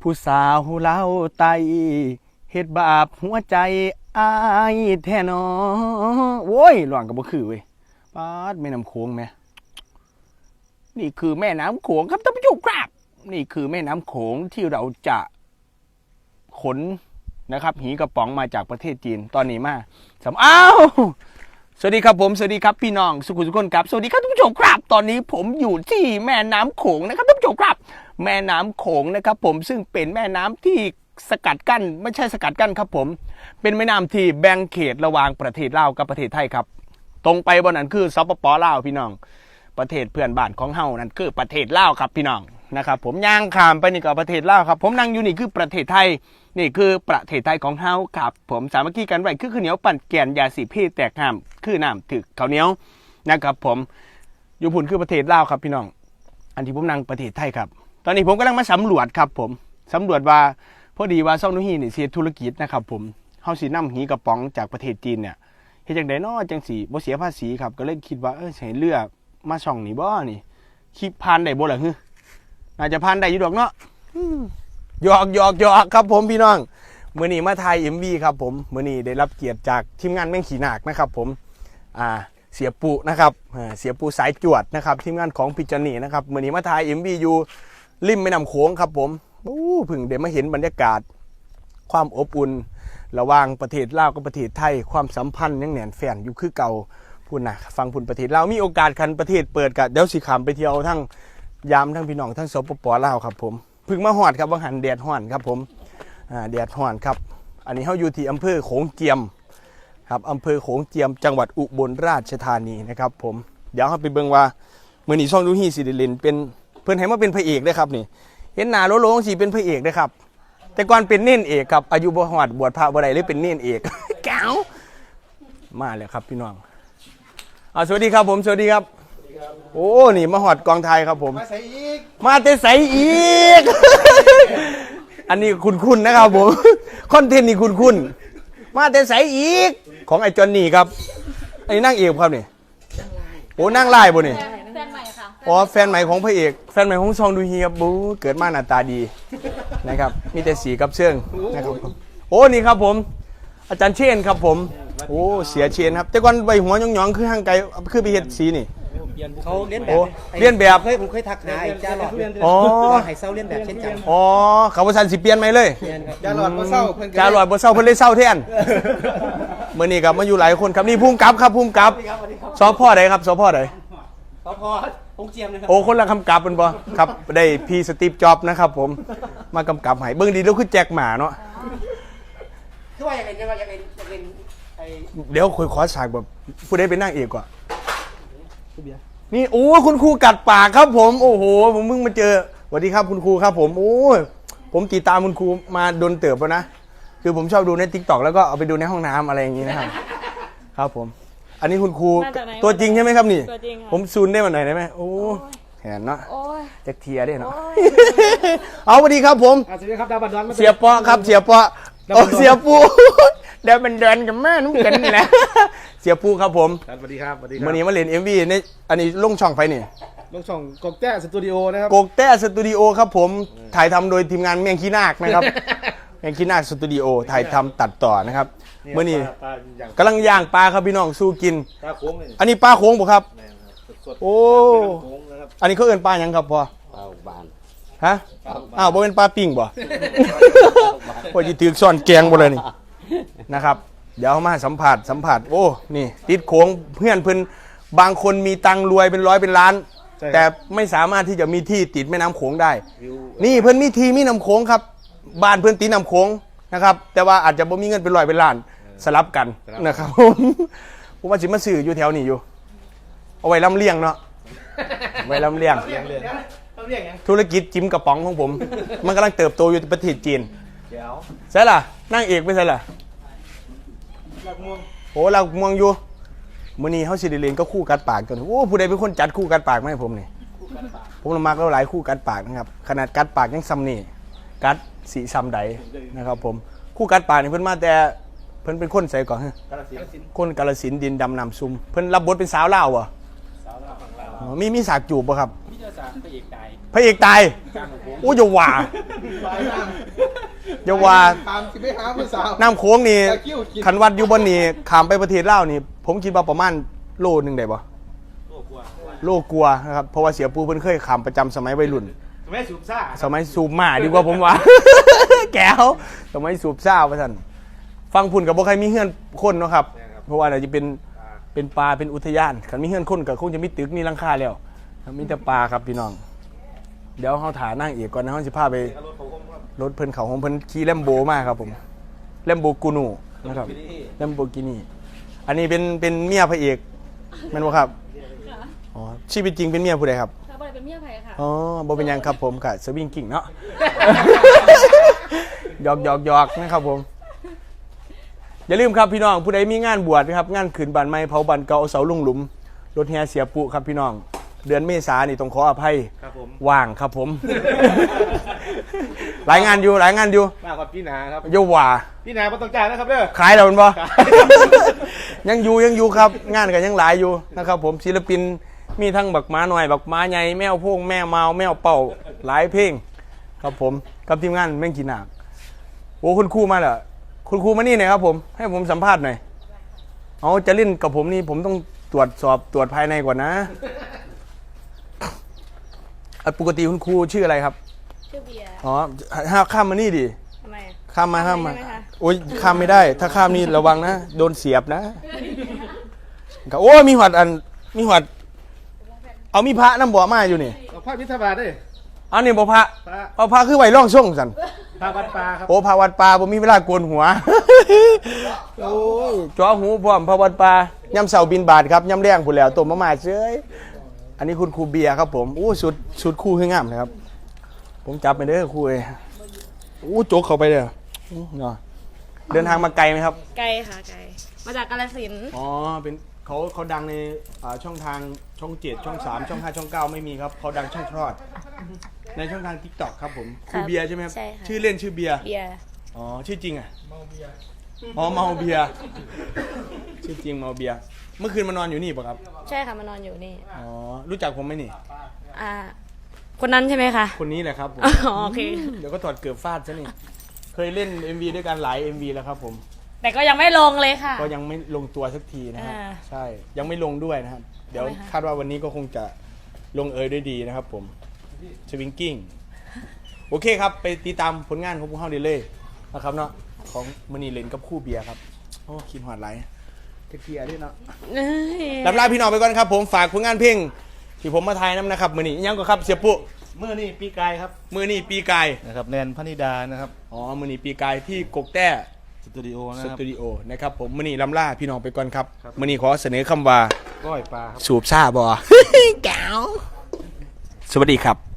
ผู้สาวเล่าไตเฮ็ดบาปหัวใจอายแท้นอโว้ยหลวงกับบ่คือเว้ยปาดแม่น้ำโขงแม่นี่คือแม่น้ำโขงครับท่านผู้ชมครับ นี่คือแม่น้ำโขงที่เราจะขนนะครับ หีกระป๋องมาจากประเทศจีนตอนนี้มาสำอ้าวสวัสดีครับผมสวัสดีครับพี่น้องสุขุสุขคนครับสวัสดีครับท่านผู้ชมครับ ตอนนี้ผมอยู่ที่แม่น้ำโขงนะครับท่านผู้ชมครับ แม่น้ำโขงนะครับผมซึ่งเป็นแม่น้ำที่สกัดกั้น ไม่ใช่สกัดกั้นครับผม เป็นแม่น้ำที่แบ่งเขตระหว่างประเทศลาวกับประเทศไทยครับ ตรงไปบนนั้นคือสปปลาวพี่น้อง ประเทศเพื่อนบ้านของเฮานั่นคือประเทศลาวครับพี่น้องนะครับผมย่างขามไปนี่ก็ประเทศลาวครับ ผมนั่งอยู่นี่คือประเทศไทย นี่คือประเทศไทยของเฮาครับ ผมสามัคคีกันไว้คือข้าวเหนียวปั่นแกนยาสีพี่แตกห้ามคือน้ำถึกข้าวเหนียวนะครับ ผมอยู่พุ่นคือประเทศลาวครับพี่น้อง อันที่ผมนั่งประเทศไทยครับ ตอนนี้ผมกำลังมาสำรวจครับผมสำรวจว่าพอดีว่าซ่องนุฮีนี่เสียธุรกิจนะครับผมเฮาสิน้ำหีกระป๋องจากประเทศจีนเนี่ยเฮ็ดจังได๋น้อจังสิบ่เสียภาษีครับก็เลยคิดว่าเออสิให้เลือกมาช่องนี้บ่นี่คิดผ่านได้บ่ล่ะฮึน่าจะผ่านได้อยู่ดอกเนาะหยอกหยอกหยอกครับผมพี่น้องมื้อนี้มาถ่าย MV ครับผมมื้อนี้ได้รับเกียรติจากทีมงานแม่งขี่หนากนะครับผมอ่าเสียปูนะครับเสียปูสายจวดนะครับทีมงานของพิจนี่นะครับมื่อนี้มาถ่าย MV อยู่ ริมแม่น้ำโขงครับผมโอ้เพึ่งเดี๋ยวมาเห็นบรรยากาศ ความอบอุ่น ระหว่างประเทศลาวกับประเทศไทย ความสัมพันธ์ยังแหนนแฟนอยู่คือเก่าพูดนะฟังพูนประเทศลาวมีโอกาสคันประเทศเปิดกะเดี๋ยวสิขามไปเที่ยวทั้งยามทั้งพี่น้องทั้งสปปลาวครับผมพึ่งมาหอดครับว่าหันแดดห่อนครับผมแดดห่อนครับ อันนี้เขาอยู่ที่อำเภอโขงเจียมครับอำเภอโขงเจียมจังหวัดอุบลราชธานีนะครับผมเดี๋ยวเราไปเบิ่งว่าเมือนีช่องดูฮีสิริลินเป็น พื่อนให้มาเป็นพระเอกเลยครับนี่ เห็นหน้าโลโลงสีเป็นพระเอกเลยครับ แต่ก่อนเป็นเน่นเอกครับอายุบ่หอดบวชพระบ่ได้เลยเป็นเน่นเอกแก้วมาแล้วครับพี่น้องอ่าสวัสดีครับผมสวัสดีครับ โอ้นี่มาหอดกองไทยครับผม มาใส่อีกมาแต่ใสอีก อันนี้คุณคุณนะครับผมคอนเทนต์นี่คุณคุณมาแต่ใสอีก ของไอ้จอนนี่ครับอันนี้นั่งเอกครับนี่โอ้นั่งไล่บ่นี่แฟนใหม่ค่ะ อ๋อแฟนใหม่ของพระเอก แฟนใหม่ของซองดูฮีครับบูเกิดมาหน้าตาดีนะครับมีแต่สีกับเชื่องนะครับผมโอ้นี่ครับผม อาจารย์เชนครับผม โอ้เสียเชนครับ แต่ก่อนใบหัวหยองๆคือห่างไกลคือไปเฮ็ดสีนี่ เขาเลียนแบโอ้บเลียนแบบ เคยผมเคยทักหาไอ้จ้าหลอดอ๋อว่าให้เศร้าเลียนแบบเช่นกันอ๋อเขาประชันสิเปลี่ยนไหมเลยจ้าหลอดมาเศร้าเพิ่นจาลอยบ่เศร้าเพิ่นเลยเศร้าแทนเมื่อนี้ครับมาอยู่หลายคนครับนี่ภูมิกับครับภูมิกับสพใดครับสพใดเขาพอ พงเจียมเลยครับโอ้คนละคำกับเป็นบ่ครับได้พี่สตีฟจ็อบนะครับผมมากำกับให้เบิ่งดีแล้วคือแจ็คหมาเนาะคือว่าอย่างไรเนี่ยว่าอย่างไรอย่างไรไอ้เดี๋ยวคุยขอฉากแบบผู้ใดเป็นนางเอกก่อนนี่โอ้คุณครูกัดปากครับผม โอ้โห ผมเพิ่งมาเจอสวัสดีครับคุณครูครับ ผมโอ้ยผมติดตามคุณครูมาโดนเติบแล้วนะคือผมชอบดูในทิกตอกแล้วก็เอาไปดูในห้องน้ำอะไรอย่างนี้นะครับ ครับผม อันนี้คุณครูมาจากไหน ตัวจริงใช่ไหมครับนี่ ตัวจริงค่ะผมซูนได้มาหน่อยได้ไหมโอ้แหนเนาะโอ้ยจะเทียร์ได้เนาะ โอ้ย เอาสวัสดีครับผมอาสวัสดีครับดาวบันดอนมา เสียปอครับเสียปอโอ้เสียปู เดี๋ยวมันเดินกับแม่นุ่มกันนี่แหละ เสียปูครับผมสวัสดีครับสวัสดีครัวันนี้มาเล่นเอ็มวีในอันนี้ลงช่องไปนี่ลงช่องกบแก้สตูดิโอนะครับ โกกแต้สตูดิโอครับผมถ่ายทำโดยทีมงานแมงคีนาคนะครับ แมงคีนาคสตูดิโอถ่ายทำตัดต่อนะครับเมื่อนี้ปลาอย่างกำลังย่างปลาครับพี่น้องสู้กิน ปลาโค้งเลยอันนี้ปลาโค้งบ่ครับสดโอ้โค้งนะครับอันนี้เขาเอิ้นปลาหยังครับพ่อปลาบานฮะอ้าวบ่เป็นปลาปิ้งบ่ ว่าจะถือซ่อนแกงบ่เลยนี่นะครับ เดี๋ยวเอามาสัมผัสสัมผัสโอ้นี่ ติดโค้งเพื่อนเพิ่นบางคนมีตังค์รวยเป็นร้อยเป็นล้านแต่ไม่สามารถที่จะมีที่ติดแม่น้ำโขงได้ วิวนี่เพิ่นมีที่มีน้ำโขงครับ บ้านเพิ่นตีน้ำโขงนะครับ แต่ว่าอาจจะบ่มีเงินเป็นร้อยเป็นล้านสลับกันนะครับผมผมว่าสิมาซื้ออยู่แถวนี้อยู่ เอาไว้ลำเลียงเนาะไว้ลำเลียง เรียงเลยต้องเรียกไงธุรกิจจิ้มกระป๋องของผม มันกำลังเติบโตอยู่ที่ประเทศจีนเดี๋ยวใช่ล่ะนั่งเอกไปใช่ล่ะหลักม่วงโอ้เรามองอยู่มื้อนี้เฮาสิได้เล่นก็คู่กัดปากกันโอ้ผู้ใดเป็นคนจัดคู่กัดปากมาให้ผมนี่ผมละมักแล้วหลายคู่กัดปากนะครับ ขนาดกัดปากยังซ้ำนี่ กัดสีซ้ำใดนะครับผมคู่กัดปากนี่เพิ่นมาแต่เพิ่นเป็นคนใส่ก่อนฮะกาลสินธุ์คนกาลสินธุ์ดินดำน้ำซุม เพิ่นรับบทเป็นสาวลาวบ่สาวลาวฝั่งลาวอ๋อมีมีฉากจูบบ่ครับมิจฉาสารพระเอกตายพระเอกตายกลางของโค้งโอ้ยอย่าว่าอย่าว่าตามสิไปหาผู้สาว น้ำโค้งนี่ตะกิ้วกินคันวัดอยู่บนนี่ขามไปประเทศลาวนี่ ผมคิดว่าประมาณโลนึงได้บ่โลกลัวนะครับเพราะว่าเสียปูเพิ่นเคยขามประจำสมัยวัยรุ่น แม่สูบซ่าสมัยสูบหมาดีกว่าผมว่า แก้วสมัยสูบซ่าว่าท่านฟังพุ่นกับบ่ใครมีเฮือนคนเนาะครับ เพราะว่าอาจจะเป็นเป็นป่าเป็นอุทยานคันมีเฮือนคนก็คงจะมีตึกมีหลังคาแล้วมีแต่ป่าครับพี่น้อง เดี๋ยวเฮาถานั่งเอกก่อนนะเฮาสิพาไปรถเพิ่นเขาของเพิ่นขี่แลมโบมาครับผมแลมโบกูนูนะครับแลมโบกินีอันนี้เป็นเป็นเมียพระเอกแม่นบ่ครับค่ะอ๋อชีวิตจริงเป็นเมียผู้ใดครับ ค่ะบริเป็นเมียไผ่ค่ะ อ๋อบ่เป็นหยังครับผมกับสวิงกิ่งเนาะ หยอกหยอกหยอกนะครับผม อย่าลืมครับพี่น้องผู้ใดมีงานบวชนะครับ งานขืนบันไม้เผาบันเก่าเอาเสาลุงหลุม รถแฮเสียปุครับพี่น้อง เดือนเมษานี่ต้องขออภัยครับผม ว่างครับผม หลายงานอยู่หลายงานอยู่มากกว่าพี่นาครับโยว่า พี่นาไม่ต้องจ่ายนะครับเด้อ ขายแล้วแมันบ่ ยังอยู่ยังอยู่ครับ งานก็ยังหลายอยู่นะครับผมศิลปิน มีทั้งบักม้าหน่อย บักม้าใหญ่แมวโพงแม่เมาแมวเป่าหลายเพลงครับผมกับทีมงานแม่งกินหนักโอ้คุณครูมาเหรอคุณครูมานี่หน่อยครับผมให้ผมสัมภาษณ์หน่อยเอาจะเล่นกับผมนี่ผมต้องตรวจสอบตรวจภายในก่อนนะอะปกติคุณครูชื่ออะไรครับชื่อเบียร์อ๋อห้าข้ามมานี่ดิทำไมอะข้ามมาข้ามมาได้ไหมคะโอ้ยข้ามไม่ได้ ถ้าข้ามนี่ระวังนะ โดนเสียบนะก็โอ้ยมีหวัดอัน มีหวัด เอามีพระน้ำบ่อมาอยู่นี่เราพ่อพิธบาทด้วยเอานี่บ่พระพระเอาพระคือไว้ร่องช่องสันพระวัดปลาครับโอ้พระวัดป่าบ่มีเวลาโกนหัวโอ้ยจ่อหูพร้อมพระวัดป่ายำเสาบินบาทครับยำแรงผู้นแหล้วต้มมะม่าเฉยอันนี้คุณครูเบียร์ครับผมโอ้สุดสุดคู่คืองามนะครับ ผมจับไปเด้อครูเอ้ยโอ้โจกเข้าไปเด้ออื้อเนาะเดินทางมาไกลไหมครับ ไกลค่ะไกล มาจากกาฬสินธุ์อ๋อเป็น เขาเขาดังในอ่าช่องทางช่องเจ็ดช่องสามช่องห้าช่องเก้าไม่มีครับเขาดังช่องคลอด ในช่องทางทิกตอกครับผมครูเบียร์ใช่ไหมครับใช่ค่ะ ชื่อเล่นชื่อเบียร์ เบียร์อ๋อชื่อจริงอะเมาเบียร์อ๋อเมาเบียร์ชื่อจริงเมาเบียร์เมื่อคืนมานอนอยู่นี่ปะครับใช่ค่ะมานอนอยู่นี่ อ๋อรู้จักผมไหมนี่ อ่า คนนั้นใช่ไหมคะ คนนี้แหละครับผมอ๋อโอเคเดี๋ยวก็ถอดเกือบฟาดซะนี่เคยเล่น MV ด้วยกันหลาย MV แล้วครับผม แต่ก็ยังไม่ลงเลยค่ะ ก็ยังไม่ลงตัวสักทีนะครับอ่าใช่ยังไม่ลงด้วยนะครับ เดี๋ยวทำไมคะ คาดว่าวันนี้ก็คงจะลงเอยด้วยดีนะครับผมสวิงกิ้งโอเคครับ ไปติดตามผลงานของพวกเขาได้เลยนะครับเนาะของมณีเลนกับคู่เบียร์ครับโอ้คิดหอดไรจะเกียร์ด้วยเนาะเอ้ยลำลาพี่น้องไปก่อนครับ ผมฝากผลงานเพลงที่ผมมาถ่ายน้ำนะครับมือนี้ยังก็ครับเสียปุ๊เมื่อนี่ปีกายครับมือนี้ปีกายนะครับแนนพนิดานะครับอ๋อมือนี้ปีกายที่กกแต้ส ตูดิโอนะสครับ ตูดิโอนะครับผมมือนี้ลำลาพี่น้องไปก่อนครับครับ มือนี้ขอเสนอคำว่า ก้อยปลาครับ สูบซ่าบอ แก้วสวัสดีครับ